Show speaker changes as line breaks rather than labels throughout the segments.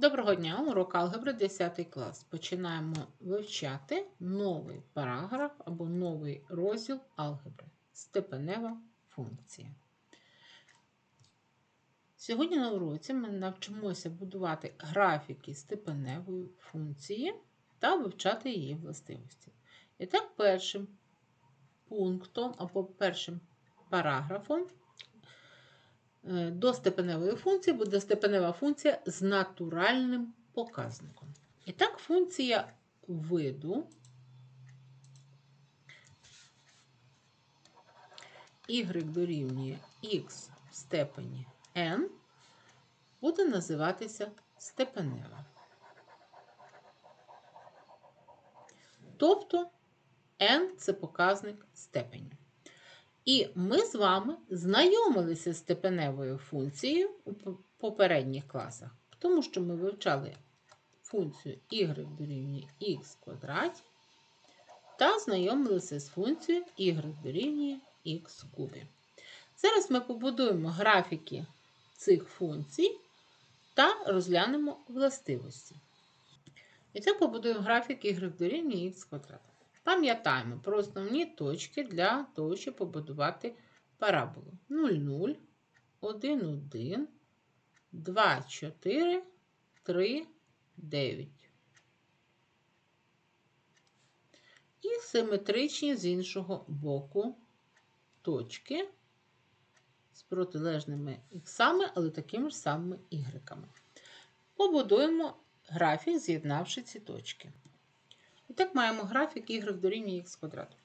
Доброго дня, урок алгебри 10 клас. Починаємо вивчати новий параграф або новий розділ алгебри. Степенева функція. Сьогодні на уроці ми навчимося будувати графіки степеневої функції та вивчати її властивості. І так, першим пунктом або першим параграфом до степеневої функції буде степенева функція з натуральним показником. І так, функція виду y дорівнює x в степені n буде називатися степенева. Тобто n це показник степені. І ми з вами знайомилися з степеневою функцією у попередніх класах, тому що ми вивчали функцію y дорівнює x квадраті та знайомилися з функцією y дорівнює x кубі. Зараз ми побудуємо графіки цих функцій та розглянемо властивості. І так побудуємо графік y дорівнює x квадрат. Пам'ятаємо про основні точки для того, щоб побудувати параболу. 0, 0, 1, 1, 2, 4, 3, 9. І симетричні з іншого боку точки з протилежними іксами, але такими ж самими ігреками. Побудуємо графік, з'єднавши ці точки. І так маємо графік y дорівнює х квадрат.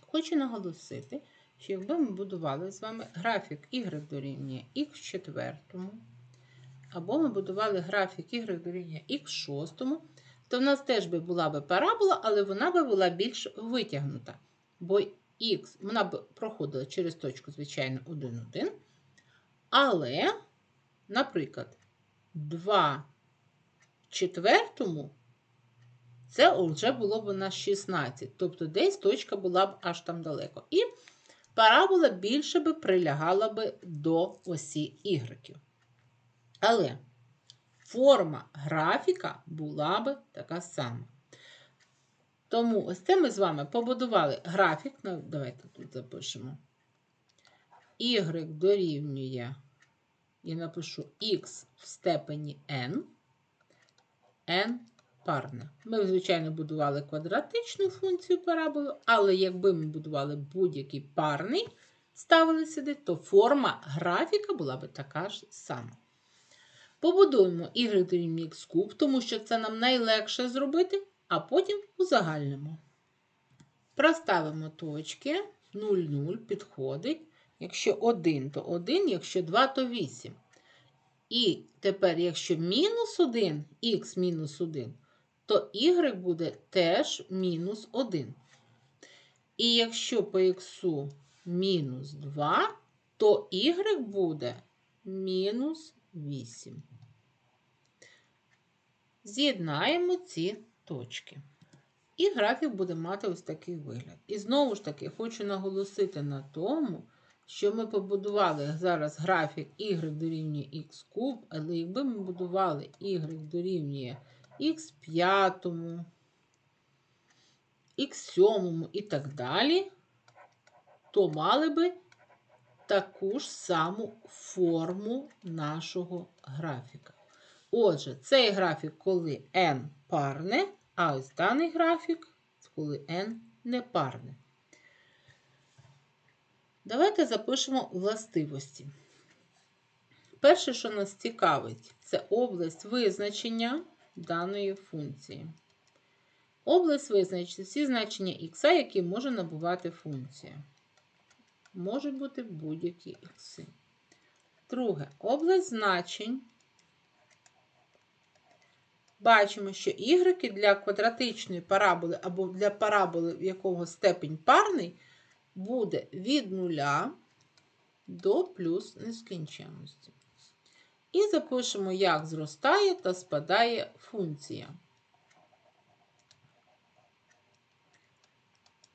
Хочу наголосити, що якби ми будували з вами графік y дорівнює х четвертому, або ми будували графік y дорівнює х шостому, то в нас теж би була б парабола, але вона би була більш витягнута. Бо х вона б проходила через точку, звичайно, 1, 1. Але, наприклад, 2 четвертому це вже було б у нас 16. Тобто десь точка була б аж там далеко. І парабола більше би прилягала б до осі Y. Але форма графіка була б така сама. Тому ось це ми з вами побудували графік. Ну, Давайте тут запишемо. Y дорівнює, я напишу X в степені n, n парне. Ми, звичайно, будували квадратичну функцію параболи, але якби ми будували будь-який парний, ставили сюди, то форма графіка була б така ж сама. Побудуємо y x куб, тому що це нам найлегше зробити, а потім узагальнимо. Проставимо точки 0, 0 підходить. Якщо 1, то 1, якщо 2, то 8. І тепер, якщо мінус 1, х мінус 1, то y буде теж мінус 1. І якщо по х мінус 2, то y буде мінус 8. З'єднаємо ці точки. І графік буде мати ось такий вигляд. І знову ж таки, хочу наголосити на тому, що ми побудували зараз графік y дорівнює x куб, але якби ми будували y дорівнює х5, х7 і так далі, то мали би таку ж саму форму нашого графіка. Отже, цей графік, коли n парне, а ось даний графік, коли n не парне. Давайте запишемо властивості. Перше, що нас цікавить, це область визначення даної функції. Область визначить всі значення х, які може набувати функція. Можуть бути будь-які х. Друге, область значень. Бачимо, що y для квадратичної параболи або для параболи, в якого степень парний, буде від 0 до плюс нескінченності. І запишемо, як зростає та спадає функція.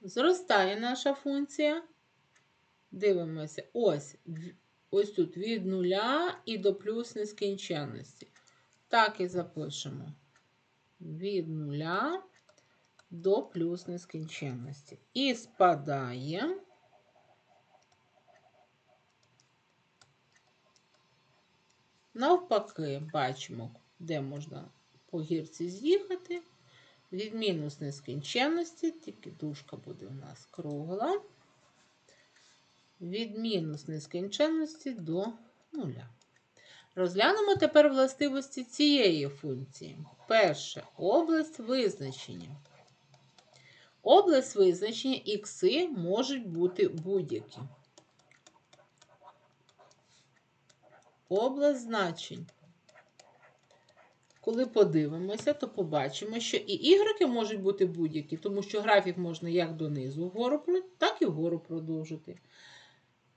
Зростає наша функція. Дивимося, ось ось тут від нуля і до плюс нескінченності. Так і запишемо. Від нуля до плюс нескінченності. І спадає. Навпаки, бачимо, де можна по гірці з'їхати. Від мінус нескінченності, тільки дужка буде у нас кругла. Від мінус нескінченності до нуля. Розглянемо тепер властивості цієї функції. Перше область визначення. Область визначення ікси можуть бути будь-які. Область значень. Коли подивимося, то побачимо, що і ігреки можуть бути будь-які, тому що графік можна як донизу вгору, так і вгору продовжити.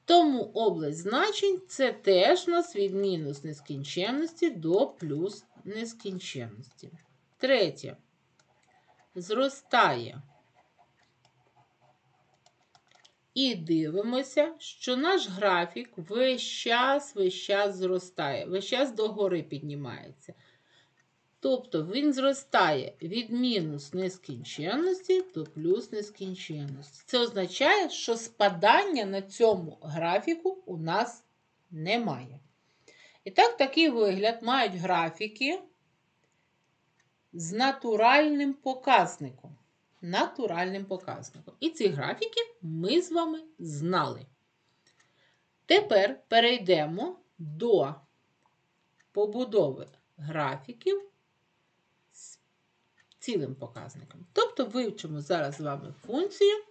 Тому область значень це теж у нас від мінус нескінченності до плюс нескінченності. Третє. Зростає. І дивимося, що наш графік весь час, весь час зростає, весь час догори піднімається. Тобто він зростає від мінус нескінченності до плюс нескінченності. Це означає, що спадання на цьому графіку у нас немає. І так, такий вигляд мають графіки з натуральним показником. Натуральним показником. І ці графіки ми з вами знали. Тепер перейдемо до побудови графіків з цілим показником. Тобто вивчимо зараз з вами функцію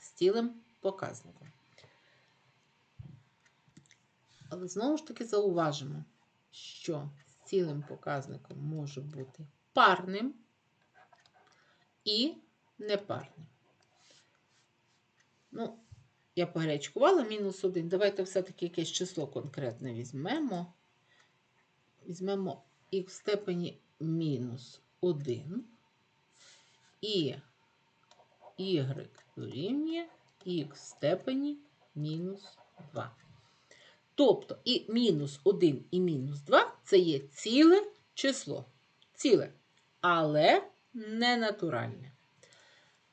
з цілим показником. Але знову ж таки зауважимо, що з цілим показником може бути парним і непарним. Ну, я погречкувала мінус 1. Давайте все-таки якесь число конкретне візьмемо. Візьмемо х в степені мінус 1 і y дорівнює х в степені мінус 2. Тобто і мінус 1 і мінус 2 це є ціле число. Ціле, але не натуральне.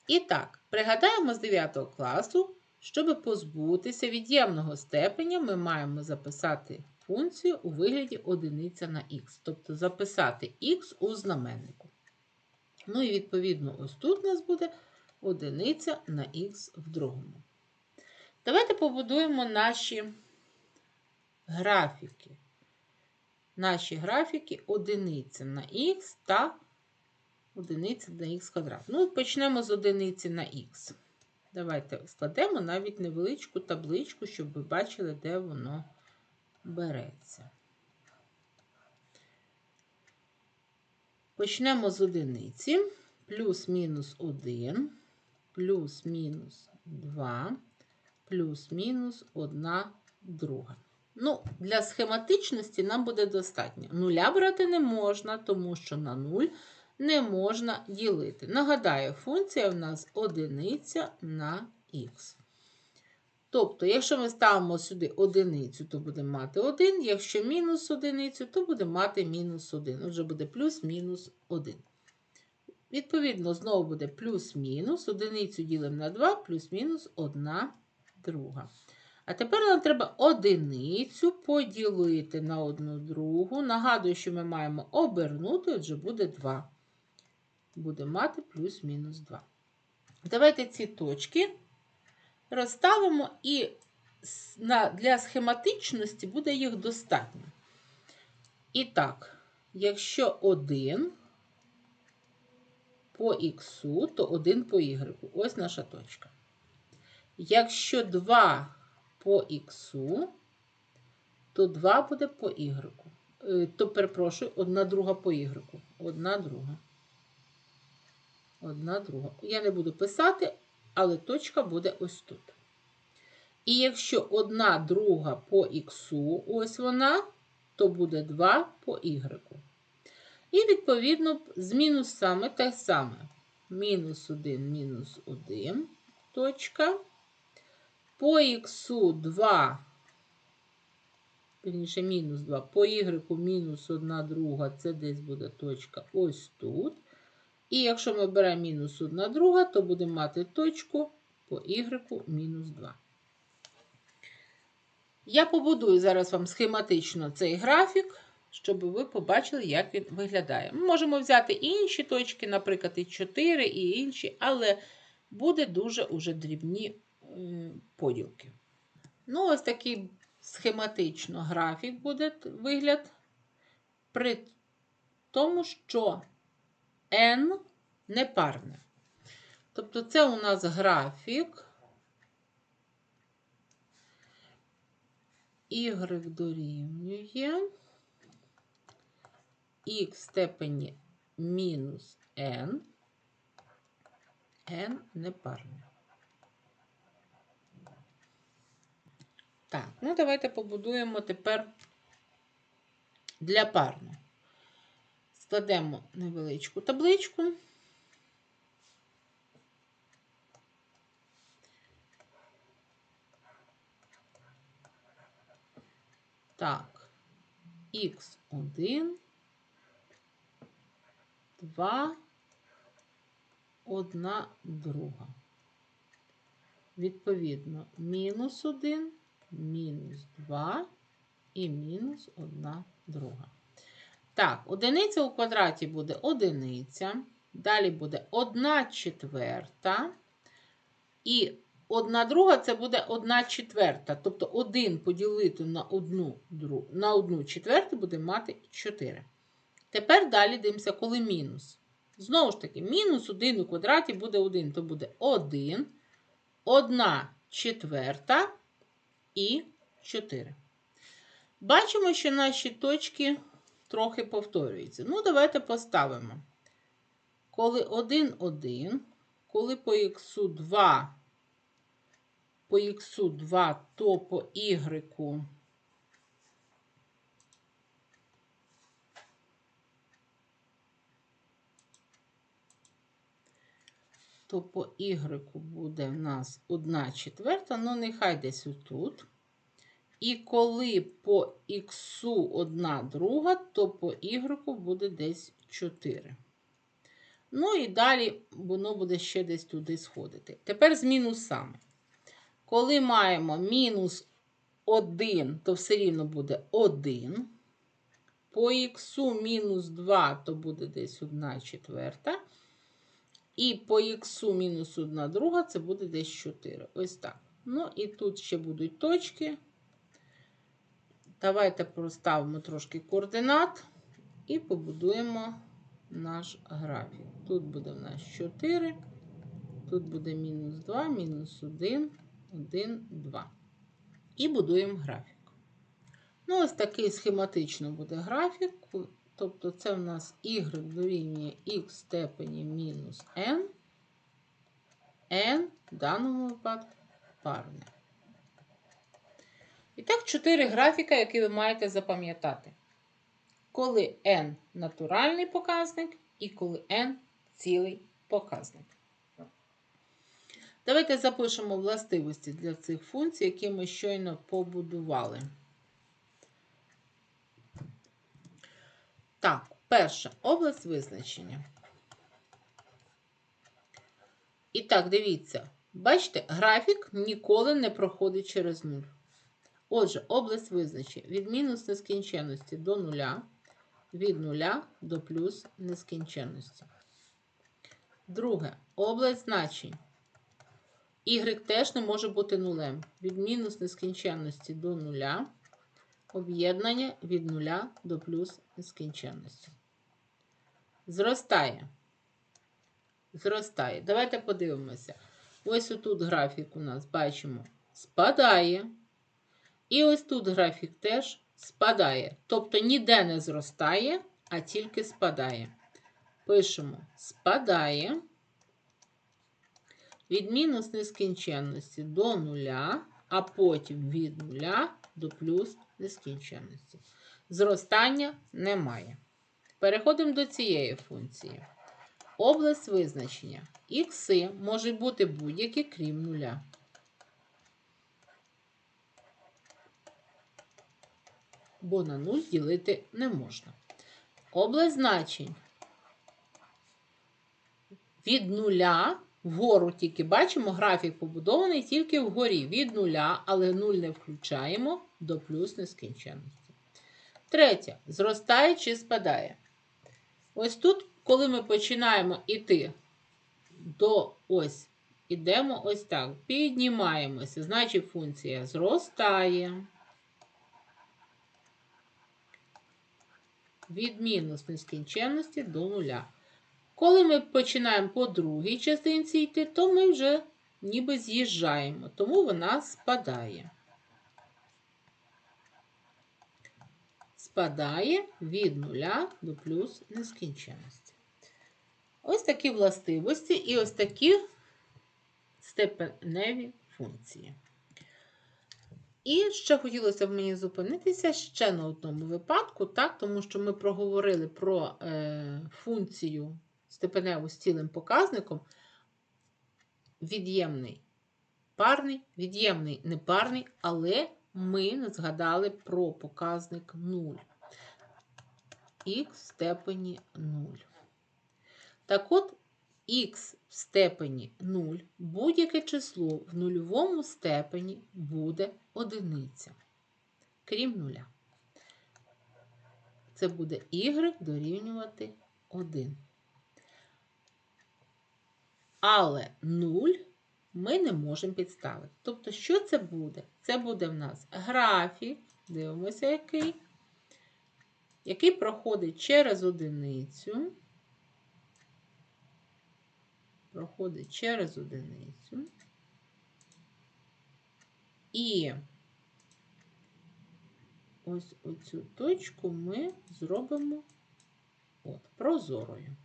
І так, пригадаємо з 9 класу, щоб позбутися від'ємного степеня, ми маємо записати функцію у вигляді одиниця на х. Тобто записати х у знаменнику. Ну і відповідно, ось тут у нас буде одиниця на х в другому. Давайте побудуємо наші графіки. Наші графіки одиниця на х та одиниця на х квадрат. Ну, почнемо з одиниці на х. Давайте складемо навіть невеличку табличку, щоб ви бачили, де воно береться. Почнемо з одиниці. Плюс-мінус 1, плюс-мінус 2, плюс-мінус 1 друга. Ну, Для схематичності нам буде достатньо. Нуля брати не можна, тому що на 0 не можна ділити. Нагадаю, функція в нас одиниця на х. Тобто, якщо ми ставимо сюди одиницю, то будемо мати 1, якщо мінус одиницю, то будемо мати мінус 1. Отже, буде плюс-мінус 1. Відповідно, знову буде плюс-мінус. Одиницю ділимо на 2, плюс-мінус 1 друга. А тепер нам треба одиницю поділити на одну другу. Нагадую, що ми маємо обернути, отже, буде 2. Буде мати плюс-мінус 2. Давайте ці точки розставимо і для схематичності буде їх достатньо. І так, якщо 1 по х, то 1 по y. Ось наша точка. Якщо 2 по х, то 2 буде по y. Е, то, перепрошую, одна друга по y. Одна друга. Одна друга. Я не буду писати, але точка буде ось тут. І якщо одна друга по х, ось вона, то буде 2 по y. І, відповідно, з мінусами те саме. Мінус 1, мінус 1 точка. По х 2 Вірніше, мінус 2. По y мінус 1 друга, це десь буде точка ось тут. І якщо ми беремо мінус 1 друга, то будемо мати точку по y мінус 2. Я побудую зараз вам схематично цей графік, щоб ви побачили, як він виглядає. Ми можемо взяти інші точки, наприклад, і 4, і інші, але буде дуже уже дрібні е, поділки. Ну, ось такий схематично графік буде вигляд при тому, що n непарне. Тобто це у нас графік y дорівнює в степені мінус n, n непарне. Так, ну давайте побудуємо тепер для парно. Складемо невеличку табличку. Так, х1, 2, 1 друга. Відповідно, мінус 1, мінус 2 і мінус 1 друга. Так, одиниця у квадраті буде одиниця. Далі буде 1 четверта. І 1 друга це буде 1 четверта. Тобто 1 поділити на 1, на 1 четверту буде мати 4. Тепер далі дивимося, коли мінус. Знову ж таки, мінус 1 у квадраті буде 1, то буде 1, 1 четверта і 4. Бачимо, що наші точки трохи повторюються. Ну, давайте поставимо. Коли 1, 1, коли по х 2, по х 2, то по y то по y буде в нас 1 четверта, ну нехай десь отут. І коли по х 1 друга, то по y буде десь 4. Ну і далі воно буде ще десь туди сходити. Тепер з мінусами. Коли маємо мінус 1, то все рівно буде 1. По х мінус 2, то буде десь 1 четверта. І по х мінус 1 друга, це буде десь 4. Ось так. Ну і тут ще будуть точки. Давайте проставимо трошки координат і побудуємо наш графік. Тут буде в нас 4, тут буде мінус 2, мінус 1, 1, 2. І будуємо графік. Ну, ось такий схематично буде графік. Тобто це в нас y дорівнює х в степені мінус n. n в даному випадку парне. І так, чотири графіка, які ви маєте запам'ятати. Коли n натуральний показник і коли n цілий показник. Давайте запишемо властивості для цих функцій, які ми щойно побудували. Так, перша область визначення. І так, дивіться, бачите, графік ніколи не проходить через нуль. Отже, область визначення від мінус нескінченності до нуля, від нуля до плюс нескінченності. Друге, область значень. Y теж не може бути нулем. Від мінус нескінченності до нуля. Об'єднання від нуля до плюс нескінченності. Зростає. Зростає. Давайте подивимося. Ось отут графік у нас бачимо, спадає. І ось тут графік теж спадає. Тобто ніде не зростає, а тільки спадає. Пишемо спадає від мінус нескінченності до нуля, а потім від нуля до плюс нескінченності. Зростання немає. Переходимо до цієї функції. Область визначення. Ікси можуть бути будь-які, крім 0. Бо на 0 ділити не можна. Область значень від нуля вгору тільки бачимо, графік побудований тільки вгорі від нуля, але 0 не включаємо до плюс нескінченності. Третє. Зростає чи спадає. Ось тут, коли ми починаємо йти до ось, ідемо ось так, піднімаємося, значить функція зростає. Від мінус нескінченності до нуля. Коли ми починаємо по другій частинці йти, то ми вже ніби з'їжджаємо, тому вона спадає. Спадає від нуля до плюс нескінченності. Ось такі властивості і ось такі степеневі функції. І ще хотілося б мені зупинитися ще на одному випадку, так, тому що ми проговорили про е, функцію степеневу з цілим показником. Від'ємний парний, від'ємний непарний, але ми не згадали про показник 0. Х в степені 0. Так от, х в степені 0, будь-яке число в нульовому степені буде одиниця, крім нуля. Це буде y дорівнювати 1. Але 0 ми не можемо підставити. Тобто, що це буде? Це буде в нас графік, дивимося, який, який проходить через одиницю. Проходить через одиницю. І ось оцю точку ми зробимо от, прозорою.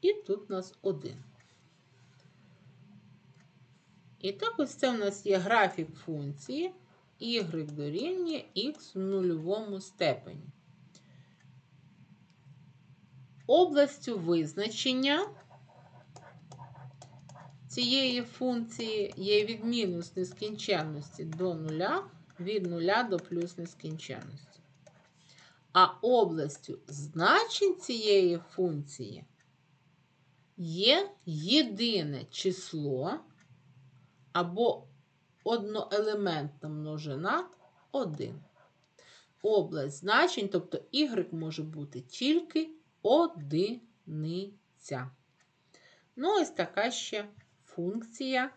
І тут у нас 1. І так ось це у нас є графік функції y дорівнює x в нульовому степені. Областю визначення цієї функції є від мінус нескінченності до нуля, від нуля до плюс нескінченності. А областю значень цієї функції є єдине число або одноелементна множина 1. Область значень, тобто y може бути тільки одиниця. Ну, ось така ще функція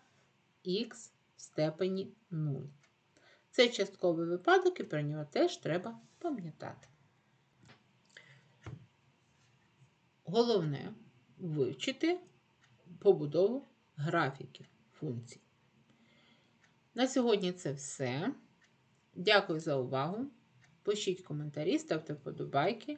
х в степені 0. Це частковий випадок, і про нього теж треба пам'ятати. Головне вивчити побудову графіків функцій. На сьогодні це все. Дякую за увагу. Пишіть коментарі, ставте вподобайки.